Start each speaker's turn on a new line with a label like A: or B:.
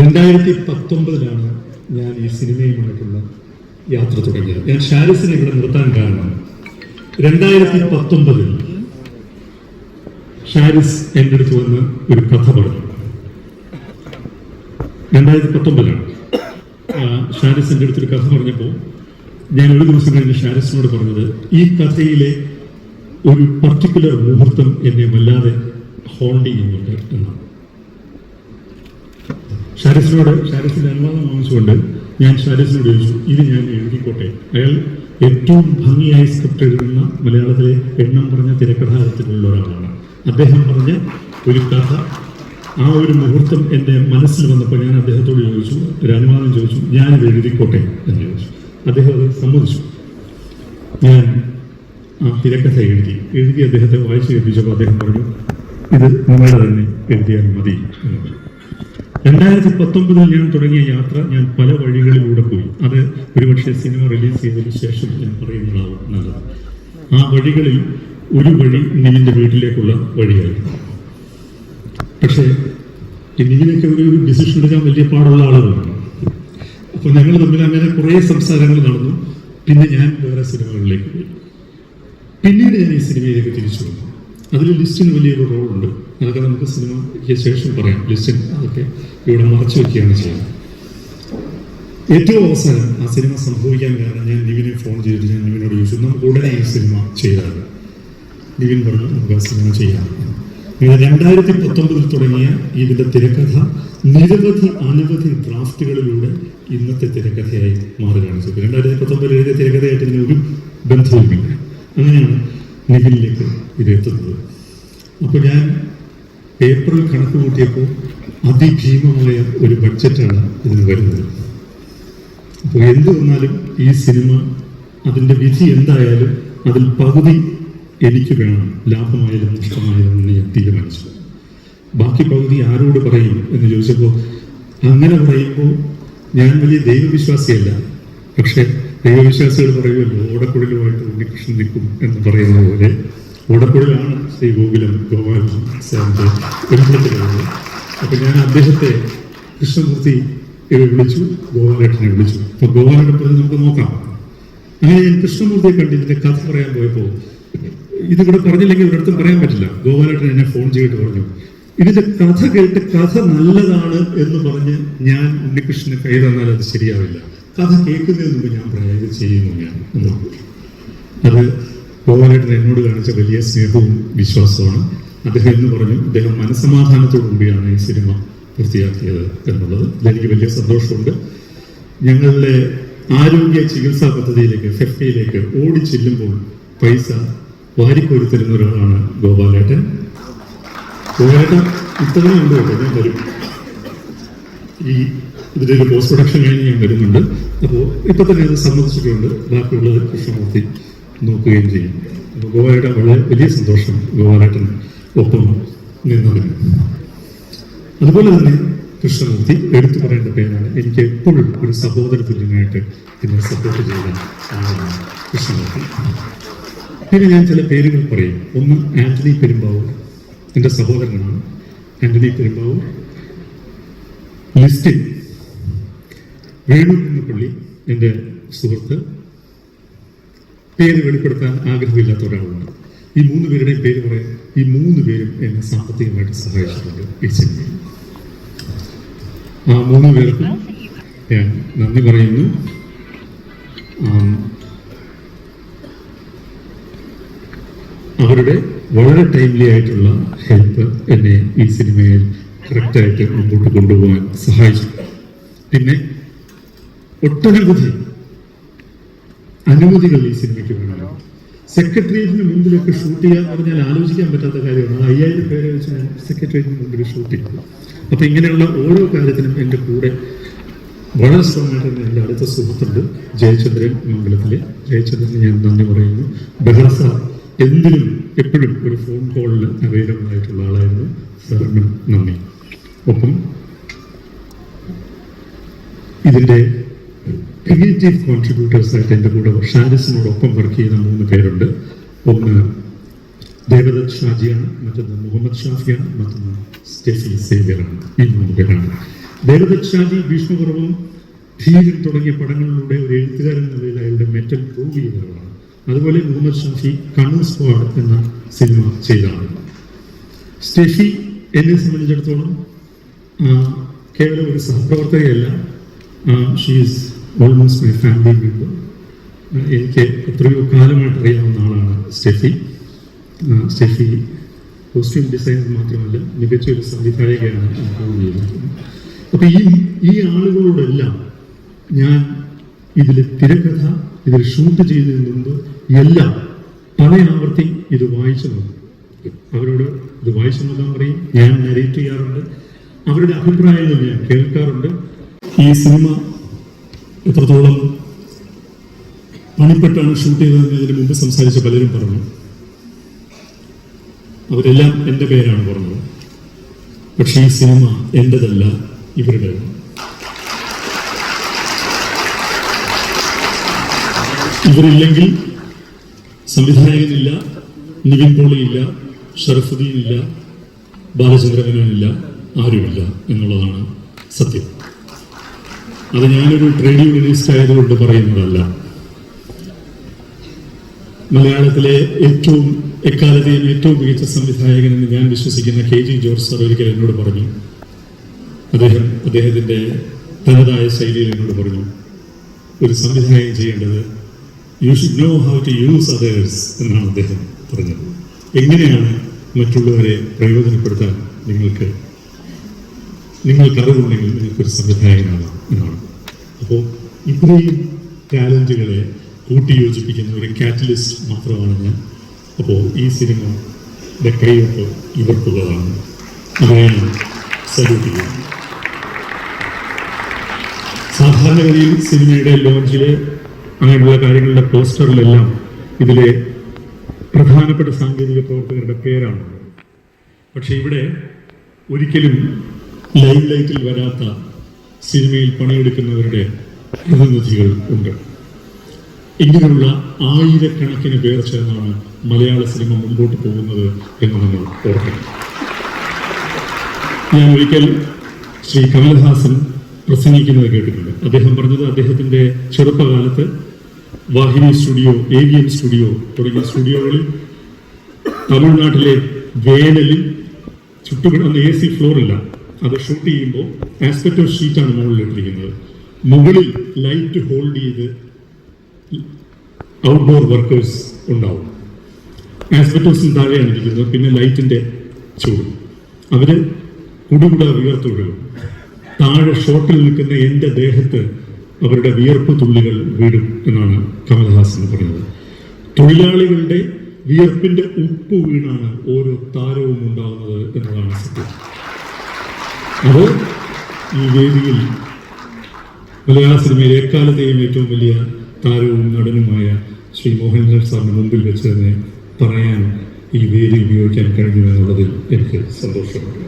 A: രണ്ടായിരത്തി പത്തൊമ്പതിലാണ് ഞാൻ ഈ സിനിമയുമായിട്ടുള്ള യാത്ര തുടങ്ങിയത്. ഞാൻ ഷാരിസിനെ ഇവിടെ നിർത്താൻ കാരണം രണ്ടായിരത്തി പത്തൊമ്പതിൽ ഷാരിസ് എന്റെ അടുത്ത് വന്ന് ഒരു കഥ പറഞ്ഞു. രണ്ടായിരത്തി പത്തൊമ്പതിലാണ് ഷാരിസ് എന്റെ അടുത്തൊരു കഥ പറഞ്ഞപ്പോൾ ഞാൻ ഒരു ദിവസം കഴിഞ്ഞ് ഷാരിസിനോട് പറഞ്ഞത് ഈ കഥയിലെ ഒരു പർട്ടിക്കുലർ മുഹൂർത്തം എന്നെ വല്ലാതെ ഹോണ്ട് ചെയ്യുന്നുണ്ട് എന്നാണ്. ഷാരിസിനോട് ഷാരിസിന്റെ അനുവാദം വാങ്ങിച്ചുകൊണ്ട് ഞാൻ ഷാരിസിനോട് ചോദിച്ചു ഇത് ഞാൻ എഴുതിക്കോട്ടെ? അയാൾ ഏറ്റവും ഭംഗിയായി സ്ക്രിപ്റ്റ് എഴുതുന്ന മലയാളത്തിലെ എണ്ണം പറഞ്ഞ തിരക്കഥാകൃത്തിലുള്ള ഒരാളാണ്. അദ്ദേഹം പറഞ്ഞ ഒരു കഥ ആ ഒരു മുഹൂർത്തം എന്റെ മനസ്സിൽ വന്നപ്പോൾ ഞാൻ അദ്ദേഹത്തോട് ചോദിച്ചു ഒരു അനുവാദം ചോദിച്ചു ഞാനിത് എഴുതിക്കോട്ടെ? എന്ന് ചോദിച്ചു. അദ്ദേഹം അത് സമ്മതിച്ചു. ഞാൻ ആ തിരക്കഥ എഴുതി. എഴുതി അദ്ദേഹത്തെ വായിച്ചു കേൾപ്പിച്ചപ്പോൾ അദ്ദേഹം പറഞ്ഞു ഇത് നിങ്ങളുടെ തന്നെ എഴുതിയാൽ മതി എന്ന് പറഞ്ഞു. രണ്ടായിരത്തി പത്തൊമ്പതിൽ ഞാൻ തുടങ്ങിയ യാത്ര ഞാൻ പല വഴികളിലൂടെ പോയി. അത് ഒരുപക്ഷെ സിനിമ റിലീസ് ചെയ്തതിന് ശേഷം ഞാൻ പറയുന്നതാവും നല്ലത്. ആ വഴികളിൽ ഒരു വഴി നിവിന്റെ വീട്ടിലേക്കുള്ള വഴിയായിരുന്നു. പക്ഷേ നിവിനൊക്കെ ഒരു ഡിസിഷൻ എടുക്കാൻ വലിയ പാടുള്ള ആളുകളാണ് അപ്പൊ ഞങ്ങൾ തമ്മിൽ അങ്ങനെ കുറേ സംസാരങ്ങൾ നടന്നു. പിന്നെ ഞാൻ വേറെ സിനിമകളിലേക്ക് പോയി. പിന്നീട് ഞാൻ ഈ സിനിമയിലേക്ക് തിരിച്ചു വന്നു. അതിൽ ലിസ്റ്റിന് വലിയൊരു റോളുണ്ട്. അതൊക്കെ നമുക്ക് സിനിമയ്ക്ക് ശേഷം പറയാം. ലിസ്റ്റിന് അതൊക്കെ ഇവിടെ മറച്ചു വെക്കുകയാണ് ചെയ്യുന്നത്. ഏറ്റവും അവസാനം ആ സിനിമ സംഭവിക്കാൻ കാരണം ഞാൻ നിവിനെ ഫോൺ ചെയ്തിട്ട് ഞാൻ നിവിനോട് ചോദിച്ചു നമുക്ക് ഉടനെ ഈ സിനിമ ചെയ്താൽ നിവിൻ പറഞ്ഞു നമുക്ക് ആ സിനിമ ചെയ്യാം. രണ്ടായിരത്തി പത്തൊമ്പതിൽ തുടങ്ങിയ ഇതിന്റെ തിരക്കഥ നിരവധി അനവധി ഡ്രാഫ്റ്റുകളിലൂടെ ഇന്നത്തെ തിരക്കഥയായി മാറുകയാണ് രണ്ടായിരത്തി പത്തൊമ്പതിൽ എഴുതിയ തിരക്കഥയായിട്ട് ഇതിനൊരു ബന്ധവുമില്ല. അങ്ങനെയാണ് നിവിനിലേക്ക് ഇത് എത്തുന്നത്. അപ്പോൾ ഞാൻ ഏപ്രിൽ കണക്ക് കൂട്ടിയപ്പോൾ അതിഭീമമായ ഒരു ബഡ്ജറ്റാണ് ഇതിന് വരുന്നത്. അപ്പോൾ എന്ത് വന്നാലും ഈ സിനിമ അതിന്റെ വിധി എന്തായാലും അതിൽ പകുതി എനിക്ക് വേണം. ലാഭമായാലും നഷ്ടമായാലും ഞാൻ തീരുമാനിച്ചു. ബാക്കി പകുതി ആരോട് പറയും എന്ന് ചോദിച്ചപ്പോൾ അങ്ങനെ പറയുമ്പോൾ ഞാൻ വലിയ ദൈവവിശ്വാസിയല്ല. പക്ഷെ ദൈവവിശ്വാസികൾ പറയുമല്ലോ ഓടക്കുഴലുമായിട്ട് ഉണ്ണികൃഷ്ണൻ നിൽക്കും എന്ന് പറയുന്ന പോലെ. ഓടക്കുഴലാണ് ശ്രീ ഗോകുലം ഒരുമിടത്തിലുള്ളത് അപ്പൊ ഞാൻ അദ്ദേഹത്തെ കൃഷ്ണമൂർത്തി വിളിച്ചു ഗോപാലേട്ടനെ വിളിച്ചു. അപ്പൊ പറഞ്ഞ് നമുക്ക് നോക്കാം. അങ്ങനെ ഞാൻ കൃഷ്ണമൂർത്തിയെ കണ്ട് ഇതിന്റെ കഥ പറയാൻ പോയപ്പോൾ ഇതിവിടെ പറഞ്ഞില്ലെങ്കിൽ ഒരിടത്തും പറയാൻ പറ്റില്ല. ഗോപാലേട്ടൻ എന്നെ ഫോൺ ചെയ്തിട്ട് പറഞ്ഞു ഇതിന്റെ കഥ കേട്ട് കഥ നല്ലതാണ് എന്ന് പറഞ്ഞ് ഞാൻ ഉണ്ണികൃഷ്ണന് കൈ തന്നാൽ അത് ശരിയാവില്ല. കഥ കേൾക്കുന്നതിന് മുമ്പ് ഞാൻ പറയാം ഇത് ചെയ്യുന്നു ഞാൻ അത് ഗോപാലേട്ടൻ എന്നോട് കാണിച്ച വലിയ സ്നേഹവും വിശ്വാസമാണ് അദ്ദേഹം എന്ന് പറഞ്ഞു അദ്ദേഹം മനസമാധാനത്തോടു കൂടിയാണ് ഈ സിനിമ പൂർത്തിയാക്കിയത് എന്നുള്ളത്. ഇതെനിക്ക് വലിയ സന്തോഷമുണ്ട്. ഞങ്ങളുടെ ആരോഗ്യ ചികിത്സാ പദ്ധതിയിലേക്ക് ഫെഫയിലേക്ക് ഓടി ചെല്ലുമ്പോൾ പൈസ വാരിക്കൊരുത്തരുന്ന തരുന്ന ഒരാളാണ് ഗോപാലേട്ടൻ. ഗോപാലേട്ടൻ ഇത്രയും ഉണ്ട് കേട്ടോ ഞാൻ വരും ഈ ഒരു പോസ്റ്റ് പ്രൊഡക്ഷൻ കഴിഞ്ഞ് ഞാൻ വരുന്നുണ്ട്. അപ്പോൾ ഇപ്പൊ തന്നെ അത് സമ്മതിച്ചിട്ടുണ്ട്. ബാക്കിയുള്ളത് കൃഷ്ണമൂർത്തി നോക്കുകയും ചെയ്യും. അപ്പോൾ ഗോവയുടെ വളരെ വലിയ സന്തോഷം ഗോവാനാട്ടിൽ ഒപ്പം നിന്നതിന്. അതുപോലെ തന്നെ കൃഷ്ണമൂർത്തി എടുത്തു പറയേണ്ട പേരാണ് എനിക്ക് എപ്പോഴും ഒരു സഹോദര തുല്യനായിട്ട് എന്നെ സപ്പോർട്ട് ചെയ്ത ആളാണ് കൃഷ്ണമൂർത്തി. പിന്നെ ഞാൻ ചില പേരുകൾ പറയും. ഒന്ന് ആന്റണി പെരുമ്പാവൂർ എന്റെ സഹോദരനാണ്. ആന്റണി പെരുമ്പാവൂർ ലിസ്റ്റിൽ വേണു പള്ളി എന്റെ സുഹൃത്ത് പേര് വെളിപ്പെടുത്താൻ ആഗ്രഹമില്ലാത്ത ഒരാളുണ്ട്. ഈ മൂന്ന് പേരുടെയും പേര് പറയാൻ ഈ മൂന്ന് പേരും എന്നെ സാമ്പത്തികമായിട്ട് സഹായിച്ചിട്ടുണ്ട്. ആ മൂന്ന് പേർക്കും നന്ദി പറയുന്നു. അവരുടെ വളരെ ടൈംലി ആയിട്ടുള്ള ഹെൽപ്പ് എന്നെ ഈ സിനിമയിൽ കറക്റ്റായിട്ട് മുമ്പോട്ട് കൊണ്ടുപോകാൻ സഹായിച്ചു. പിന്നെ ഒട്ടനവധി അനുമതികൾ ഈ സിനിമയ്ക്ക് വേണം. സെക്രട്ടേറിയറ്റിന് മുമ്പിലൊക്കെ ഷൂട്ട് ചെയ്യാൻ പറഞ്ഞാൽ ആലോചിക്കാൻ പറ്റാത്ത കാര്യമാണ്. അയ്യായിരം പേരെ വെച്ച് ഞാൻ സെക്രട്ടേറിയറ്റിന് മുമ്പിൽ ഷൂട്ട് ചെയ്തു. അപ്പൊ ഇങ്ങനെയുള്ള ഓരോ കാര്യത്തിനും എന്റെ കൂടെ വളരെ സ്ട്രോങ് എന്റെ അടുത്ത സുഹൃത്തുണ്ട് ജയചന്ദ്രൻ മംഗലത്തിലെ ജയചന്ദ്രന് ഞാൻ നന്ദി പറയുന്നു. ബെഹ്റ സാർ എന്തിനും എപ്പോഴും ഒരു ഫോൺ കോളിൽ അവൈലബിൾ ആയിട്ടുള്ള ആളായിരുന്നു സാറിന് നന്ദി. ഒപ്പം ഇതിന്റെ ക്രിയേറ്റീവ് കോൺട്രിബ്യൂട്ടേഴ്സ് ആയിട്ട് എന്റെ കൂടെ ഷാരിസിനോടൊപ്പം വർക്ക് ചെയ്യുന്ന മൂന്ന് പേരുണ്ട്. ഒന്ന് ദേവദത്ത് ഷാജിയാണ് മറ്റൊന്ന് മുഹമ്മദ് ഷാഫിയാണ് മറ്റൊന്ന് സ്റ്റെഫി സേവ്യറാണ്. ഈ മൂന്ന് പേരാണ്. ദേവദത്ത് ഷാജി ഭീഷ്മപർവം ധീരൻ തുടങ്ങിയ പടങ്ങളിലൂടെ ഒരു എഴുത്തുകാരൻ നിലയിൽ അയാളുടെ മെറ്റൽ പ്രൂവ് ചെയ്തതാണ് അതുപോലെ മുഹമ്മദ് ഷാഫി കണ്ണൂർ സ്ക്വാഡ് എന്ന സിനിമ ചെയ്തതാണ്. സ്റ്റെഫി എന്നെ സംബന്ധിച്ചിടത്തോളം കേവലം ഒരു സഹപ്രവർത്തകയല്ല. She's almost my family member എനിക്ക് എത്രയോ കാലമായിട്ട് അറിയാവുന്ന ആളാണ് സ്റ്റെഫി. സ്റ്റെഫി കോസ്റ്റ്യൂം ഡിസൈനർ മാത്രമല്ല മികച്ച ഒരു സംവിധായകയാണ് അപ്പോൾ ഈ ഈ ആളുകളോടെല്ലാം ഞാൻ ഇതിൽ തിരക്കഥ ഇതിൽ ഷൂട്ട് ചെയ്തതിന് മുമ്പ് എല്ലാം പലയാവർത്തി ഇത് വായിച്ചു നോക്കും. അവരോട് ഇത് വായിച്ചു നോക്കാൻ പറയും. ഞാൻ നരേറ്റ് ചെയ്യാറുണ്ട്. അവരുടെ അഭിപ്രായങ്ങൾ ഞാൻ കേൾക്കാറുണ്ട്. ഈ സിനിമ എത്രത്തോളം പണിപ്പെട്ടാണ് ഷൂട്ട് ചെയ്തതെന്ന് ഇതിന് മുമ്പ് സംസാരിച്ച പലരും പറഞ്ഞു. അവരെല്ലാം എന്റെ പേരാണ് പറഞ്ഞത്. പക്ഷേ ഈ സിനിമ എന്റെതല്ല ഇവരുടേതാണ് ഇവരില്ലെങ്കിൽ സംവിധായകനില്ല നിവിൻ പോളിയില്ല ഷറഫുദ്ദീൻ ഇല്ല ബാലചന്ദ്രമേനോനില്ല ആരുമില്ല എന്നുള്ളതാണ് സത്യം. അത് ഞാനൊരു ട്രേഡ് യൂണിയനിസ്റ്റ് ആയതുകൊണ്ട് പറയുന്നതല്ല. മലയാളത്തിലെ ഏറ്റവും എക്കാലത്തെയും ഏറ്റവും മികച്ച സംവിധായകൻ എന്ന് ഞാൻ വിശ്വസിക്കുന്ന കെ ജി ജോർജ് സാർ ഒരിക്കൽ എന്നോട് പറഞ്ഞു. അദ്ദേഹം അദ്ദേഹത്തിന്റെ തനതായ ശൈലിയിൽ എന്നോട് പറഞ്ഞു ഒരു സംവിധായകൻ ചെയ്യേണ്ടത് you should know how to use others എന്നാണ് അദ്ദേഹം പറഞ്ഞത്. എങ്ങനെയാണ് മറ്റുള്ളവരെ പ്രയോജനപ്പെടുത്താൻ നിങ്ങൾക്ക് നിങ്ങൾക്ക് അറിവുണ്ടെങ്കിൽ നിങ്ങൾക്കൊരു സംവിധായകനാകാം എന്നാണ്. അപ്പോൾ ഇത്രയും ടാലന്റുകളെ കൂട്ടിയോജിപ്പിക്കുന്ന ഒരു കാറ്റലിസ്റ്റ് മാത്രമാണ് ഞാൻ. അപ്പോൾ ഈ സിനിമ കൈയൊപ്പ് ഇവർക്കുള്ളതാണ്. അവരെ സല്യൂട്ട് ചെയ്യുന്നത്. സാധാരണഗതിയിൽ സിനിമയുടെ ലോഞ്ചിലെ അങ്ങനെയുള്ള കാര്യങ്ങളുടെ പോസ്റ്ററിലെല്ലാം ഇതിലെ പ്രധാനപ്പെട്ട സാങ്കേതിക പ്രവർത്തകരുടെ പേരാണ്. പക്ഷെ ഇവിടെ ഒരിക്കലും ലൈവ് ലൈറ്റിൽ വരാത്ത സിനിമയിൽ പണിയെടുക്കുന്നവരുടെ പ്രതിനിധികൾ ഉണ്ട്. ഇങ്ങനെയുള്ള ആയിരക്കണക്കിന് പേർ ചേർന്നാണ് മലയാള സിനിമ മുമ്പോട്ട് പോകുന്നത് എന്ന് നമ്മൾ ഓർക്കണം. ഞാൻ ഒരിക്കൽ ശ്രീ കമൽഹാസൻ പ്രസംഗിക്കുന്നത് കേട്ടിട്ടുണ്ട്. അദ്ദേഹം പറഞ്ഞത് അദ്ദേഹത്തിന്റെ ചെറുപ്പകാലത്ത് വാഹിനി സ്റ്റുഡിയോ ഏവിയൻ സ്റ്റുഡിയോ തുടങ്ങിയ സ്റ്റുഡിയോകളിൽ തമിഴ്നാട്ടിലെ വേനലിൽ ചുട്ടുകിടന്ന എ സി ഫ്ലോറില്ല അത് ഷൂട്ട് ചെയ്യുമ്പോൾ ആസ്പെക്ടോ ഷീറ്റാണ് മുകളിൽ ഇട്ടിരിക്കുന്നത് മുകളിൽ ലൈറ്റ് ഹോൾഡ് ചെയ്ത് ഔട്ട്ഡോർ വർക്കേഴ്സ് ഉണ്ടാവും. ആസ്പെക്ടോസിന് താഴെയാണ് ഇരിക്കുന്നത്. പിന്നെ ലൈറ്റിന്റെ ചൂട്. അവർ കുടുകുട വിയർത്തൊഴുകും താഴെ ഷോട്ടിൽ നിൽക്കുന്ന എന്റെ ദേഹത്ത് അവരുടെ വിയർപ്പ് തുള്ളികൾ വീടും എന്നാണ് കമൽഹാസൻ പറഞ്ഞത്. തൊഴിലാളികളുടെ വിയർപ്പിന്റെ ഉപ്പ് വീണാണ് ഓരോ താരവും ഉണ്ടാകുന്നത് എന്നതാണ് സത്യം. അത് ഈ വേദിയിൽ മലയാള സിനിമയിലെ എക്കാലത്തെയും ഏറ്റവും വലിയ താരവും നടനുമായ ശ്രീ മോഹൻലാൽ സാറിന് മുമ്പിൽ വെച്ച് തന്നെ പറയാൻ ഈ വേദി ഉപയോഗിക്കാൻ കഴിഞ്ഞു എന്നുള്ളതിൽ എനിക്ക് സന്തോഷമുണ്ട്.